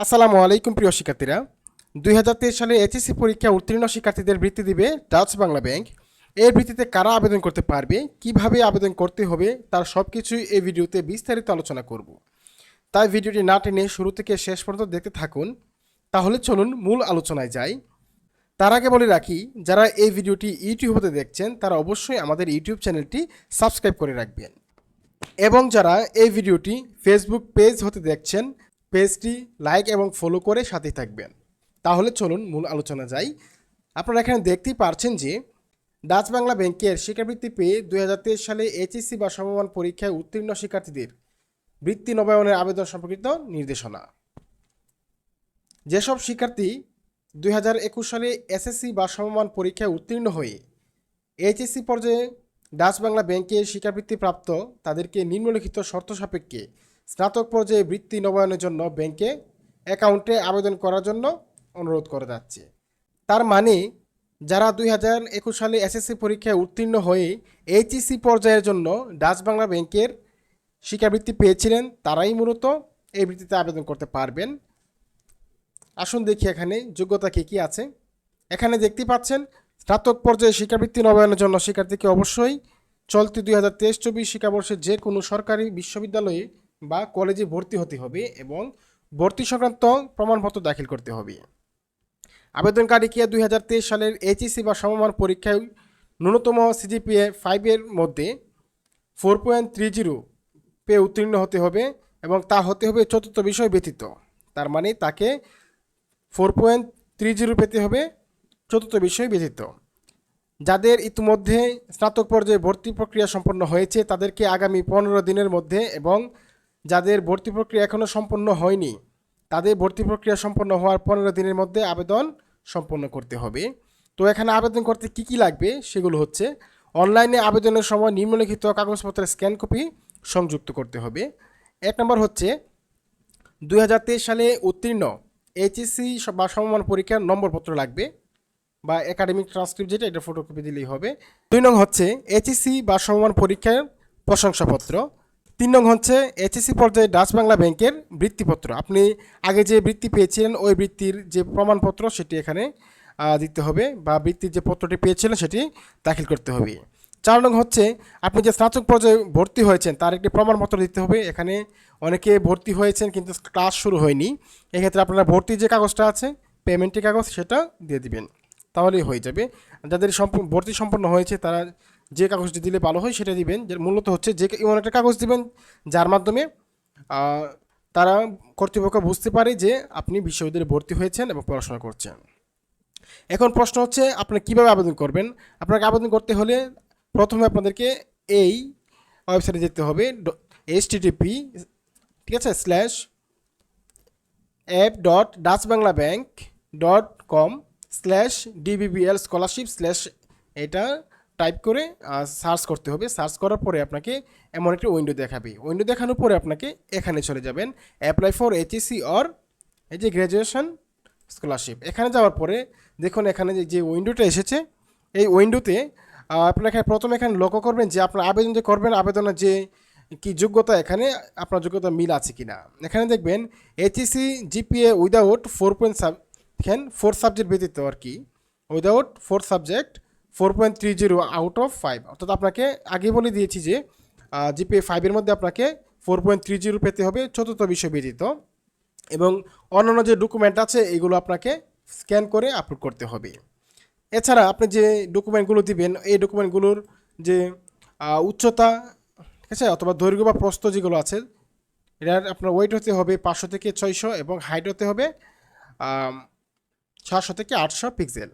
আসসালামু আলাইকুম প্রিয় শিক্ষার্থীরা। দুই হাজার তেইশ সালে এইচএসসি পরীক্ষা উত্তীর্ণ শিক্ষার্থীদের বৃত্তি দিবে ডাচ বাংলা ব্যাংক। এর ভিত্তিতে কারা আবেদন করতে পারবে, কীভাবে আবেদন করতে হবে, তার সব কিছুই এই ভিডিওতে বিস্তারিত আলোচনা করব। তাই ভিডিওটি না টেনে শুরু থেকে শেষ পর্যন্ত দেখতে থাকুন। তাহলে চলুন মূল আলোচনায় যাই। তার আগে বলে রাখি, যারা এই ভিডিওটি ইউটিউবে দেখছেন, তারা অবশ্যই আমাদের ইউটিউব চ্যানেলটি সাবস্ক্রাইব করে রাখবেন। এবং যারা এই ভিডিওটি ফেসবুক পেজ হতে দেখছেন পেজটি লাইক এবং ফলো করে সাথে থাকবেন। তাহলে চলুন মূল আলোচনা যাই। আপনারা এখানে দেখতেই পারছেন যে ডাচ বাংলা ব্যাংকের শিক্ষাবৃত্তি পেয়ে দু হাজার তেইশ সালে এইচএসসি বা সমমান পরীক্ষায় উত্তীর্ণ শিক্ষার্থীদের বৃত্তি নবায়নের আবেদন সম্পর্কিত নির্দেশনা। যেসব শিক্ষার্থী দুই হাজার একুশ সালে এসএসসি বা সমমান পরীক্ষায় উত্তীর্ণ হয়ে এইচএসসি পর্যায়ে ডাচ বাংলা ব্যাংকের শিক্ষাবৃত্তি প্রাপ্ত তাদেরকে নিম্নলিখিত শর্ত সাপেক্ষে স্নাতক পর্যায়ে বৃত্তি নবায়নের জন্য ব্যাংকে অ্যাকাউন্টে আবেদন করার জন্য অনুরোধ করা যাচ্ছে। তার মানে যারা দুই হাজার একুশ সালে এসএসসি পরীক্ষায় উত্তীর্ণ হয়ে এইচএসসি পর্যায়ের জন্য ডাচ বাংলা ব্যাংকের শিক্ষাবৃত্তি পেয়েছিলেন, তারাই মূলত এই বৃত্তিতে আবেদন করতে পারবেন। আসুন দেখি এখানে যোগ্যতা কী কী আছে। এখানে দেখতে পাচ্ছেন, স্নাতক পর্যায়ে শিক্ষাবৃত্তি নবায়নের জন্য শিক্ষার্থীকে অবশ্যই চলতি দুই হাজার তেইশ চব্বিশ শিক্ষাবর্ষে যে কোনো সরকারি বিশ্ববিদ্যালয়ে বা কলেজে ভর্তি হতে হবে এবং ভর্তি সংক্রান্ত প্রমাণপত্র দাখিল করতে হবে। আবেদনকারীকে দুই হাজার তেইশ সালের এইচএসসি বা সমমান পরীক্ষায় ন্যূনতম সিজিপিএ ফাইভের মধ্যে ফোর পয়েন্ট থ্রি জিরো পেয়ে উত্তীর্ণ হতে হবে এবং তা হতে হবে চতুর্থ বিষয় ব্যতীত। তার মানে তাকে ফোর পয়েন্ট থ্রি জিরো পেতে হবে চতুর্থ বিষয় ব্যতীত। যাদের ইতিমধ্যে স্নাতক পর্যায়ে ভর্তি প্রক্রিয়া সম্পন্ন হয়েছে তাদেরকে আগামী পনেরো দিনের মধ্যে এবং যাদের ভর্তি প্রক্রিয়া এখনও সম্পন্ন হয়নি, তাদের ভর্তি প্রক্রিয়া সম্পন্ন হওয়ার পনেরো দিনের মধ্যে আবেদন সম্পন্ন করতে হবে। তো এখানে আবেদন করতে কি কি লাগবে সেগুলো হচ্ছে, অনলাইনে আবেদনের সময় নিম্নলিখিত কাগজপত্রের স্ক্যান কপি সংযুক্ত করতে হবে। এক নম্বর হচ্ছে দু হাজার তেইশ সালে উত্তীর্ণ এইচএসসি বা সমমান পরীক্ষার নম্বরপত্র লাগবে বা একাডেমিক ট্রান্সক্রিপ্ট যেটা, এটা ফটোকপি দিলেই হবে। দুই নং হচ্ছে এইচএসসি বা সমমান পরীক্ষার প্রশংসাপত্র। তিন নং হচ্ছে এইচএসসি পর্যায়ে ডাচ বাংলা ব্যাংকের বৃত্তিপত্র। আপনি আগে যে বৃত্তি পেয়েছিলেন, ওই বৃত্তির যে প্রমাণপত্র সেটি এখানে দিতে হবে বা বৃত্তির যে পত্রটি পেয়েছিলেন সেটি দাখিল করতে হবে। চার নং হচ্ছে আপনি যে স্নাতক পর্যায়ে ভর্তি হয়েছেন, তার একটি প্রমাণপত্র দিতে হবে। এখানে অনেকে ভর্তি হয়েছেন কিন্তু ক্লাস শুরু হয়নি। এক্ষেত্রে আপনারা ভর্তির যে কাগজটা আছে পেমেন্টের কাগজ, সেটা দিয়ে দিবেন। তাহলেই হয়ে যাবে। যাদের সম্পূর্ণ, ভর্তি সম্পন্ন হয়েছে, তারা যে কাগজটি দিলে ভালো হয় সেটা দিবেন। যে মূলত হচ্ছে যে এমন একটা কাগজ দিবেন, যার মাধ্যমে তারা কর্তৃপক্ষ বুঝতে পারে যে আপনি বিশ্ববিদ্যালয়ে ভর্তি হয়েছেন এবং পড়াশোনা করছেন। এখন প্রশ্ন হচ্ছে, আপনি কীভাবে আবেদন করবেন? আপনাকে আবেদন করতে হলে প্রথমে আপনাদেরকে এই ওয়েবসাইটে যেতে হবে এইচ টিটিপি ঠিক আছে slash app dot dutch Bangla bank dot com slash DBBL scholarship slash এটা টাইপ করে সার্চ করতে হবে। সার্চ করার পরে আপনাকে এমন একটি উইন্ডো দেখাবে। উইন্ডো দেখানোর পরে আপনাকে এখানে চলে যাবেন। অ্যাপ্লাই ফর এইচএসসি অর এই যে গ্র্যাজুয়েশন স্কলারশিপ এখানে যাওয়ার পরে দেখুন এখানে যে- উইন্ডোটা এসেছে, এই উইন্ডোতে এখানে প্রথমে এখানে লক্ষ্য করবেন যে আপনার আবেদন যে করবেন, আবেদনের যে কি যোগ্যতা, এখানে আপনার যোগ্যতা মিল আছে কিনা। এখানে দেখবেন HSC GPA without four point sub four subject ব্যতীত আর কি। Without four subject four point three zero out of five অর্থাৎ আপনাকে আগে বলে দিয়েছি যে জিপিএ ফাইভের মধ্যে আপনাকে ফোর পয়েন্ট থ্রি জিরো পেতে হবে চতুর্থ বিষয় ব্যতীত এবং অন্যান্য যে ডকুমেন্ট আছে, এগুলো আপনাকে স্ক্যান করে আপলোড করতে হবে। এছাড়া আপনি যে ডকুমেন্টগুলো দিবেন, এই ডকুমেন্টগুলোর যে উচ্চতা, ঠিক আছে, অথবা দৈর্ঘ্য বা প্রস্থ যেগুলো আছে, এটার আপনার ওয়েট হতে হবে পাঁচশো থেকে ছয়শো এবং হাইট হতে হবে ছশো থেকে আটশো পিক্সেল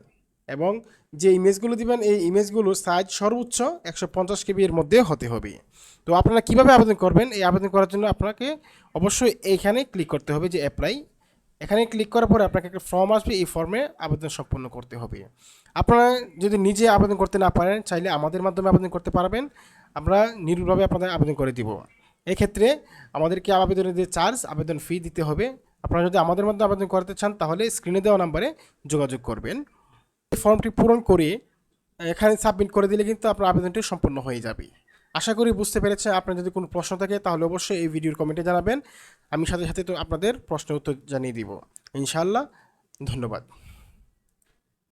এবং যে ইমেজগুলো দিবেন, এই ইমেজগুলোর সাইজ সর্বোচ্চ একশো পঞ্চাশ কেবি এর মধ্যে হতে হবে। তো আপনারা কীভাবে আবেদন করবেন? এই আবেদন করার জন্য আপনাকে অবশ্যই এইখানে ক্লিক করতে হবে যে অ্যাপ্লাই এখানে ক্লিক করার পরে আপনাকে একটা ফর্ম আসবে, এই ফর্মে আবেদন সম্পন্ন করতে হবে। আপনারা যদি নিজে আবেদন করতে না পারেন, চাইলে আমাদের মাধ্যমে আবেদন করতে পারবেন। আমরা নির্ভুলভাবে আপনাদের আবেদন করে দিব। এক্ষেত্রে আমাদেরকে আবেদনের যে চার্জ আবেদন ফি দিতে হবে। আপনারা যদি আমাদের মধ্যে আবেদন করতে চান, তাহলে স্ক্রিনে দেওয়া নাম্বারে যোগাযোগ করবেন। ফর্মটি পূরণ করে, এখানে সাবমিট করে দিলে কিন্তু আপনার আবেদনটি সম্পূর্ণ হয়ে যাবে। আশা করি বুঝতে পেরেছেন, আপনার যদি কোনো প্রশ্ন থাকে তাহলে অবশ্যই এই ভিডিওর কমেন্টে জানাবেন। আমি সাথে সাথে তো আপনাদের প্রশ্নের উত্তর জানিয়ে দিব। ইনশাআল্লাহ, ধন্যবাদ।